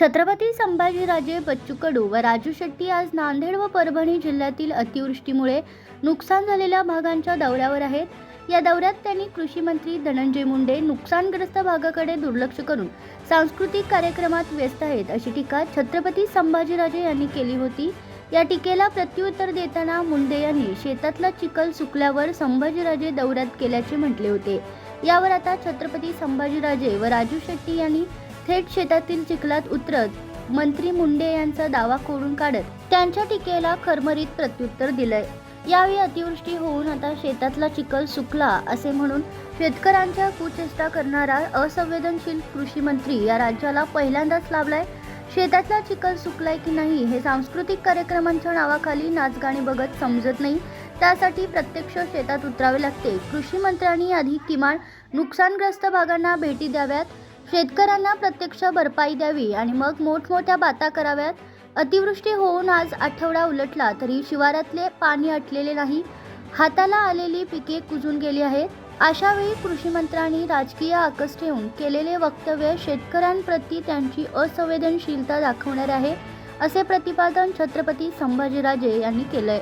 छत्रपती संभाजीराजे बच्चू कडू व राजू शेट्टी आज नांदेड व परभणी जिल्ह्यातील अतिवृष्टीमुळे नुकसान झालेल्या भागांच्या दौऱ्यावर आहेत. या दौऱ्यात त्यांनी कृषी मंत्री धनंजय मुंडे नुकसानग्रस्त भागाकडे दुर्लक्ष करून सांस्कृतिक कार्यक्रमात व्यस्त आहेत अशी टीका छत्रपती संभाजीराजे यांनी केली होती. या टीकेला प्रत्युत्तर देताना मुंडे यांनी शेतातला चिखल सुकल्यावर संभाजीराजे दौऱ्यात केल्याचे म्हटले होते. यावर आता छत्रपती संभाजीराजे व राजू शेट्टी यांनी थेट शेतातील चिखलात उतरत मंत्री मुंडे यांचा दावा खोडून काढत त्यांच्या टीकेला खरमरीत प्रत्युत्तर दिलंय. यावेळी अतिवृष्टी होऊन आता शेतातला चिखल सुकला असे म्हणून शेतकऱ्यांच्या कुचेष्टा करणारा असंवेदनशील कृषी मंत्री या राज्याला पहिल्यांदाच लाभलाय. शेतातला चिखल सुकलाय की नाही हे सांस्कृतिक कार्यक्रमांच्या नावाखाली नाचगाणी बघत समजत नाही. त्यासाठी प्रत्यक्ष शेतात उतरावे लागते. कृषी मंत्र्यांनी आधी किमान नुकसानग्रस्त भागांना भेटी द्याव्यात. शेतकऱ्यांना प्रत्यक्ष भरपाई द्यावी आणि मग मोठमोठ्या बाता कराव्यात. अतिवृष्टी होऊन आज आठवडा उलटला तरी शिवारातले पाणी अटलेले नाही. हाताला आलेली पिके कुजून गेली आहेत. अशा वेळी कृषी मंत्र्यांनी राजकीय आकस ठेवून केलेले वक्तव्य शेतकऱ्यांप्रती त्यांची असंवेदनशीलता दाखवणारे आहे असे प्रतिपादन छत्रपती संभाजीराजे यांनी केलंय.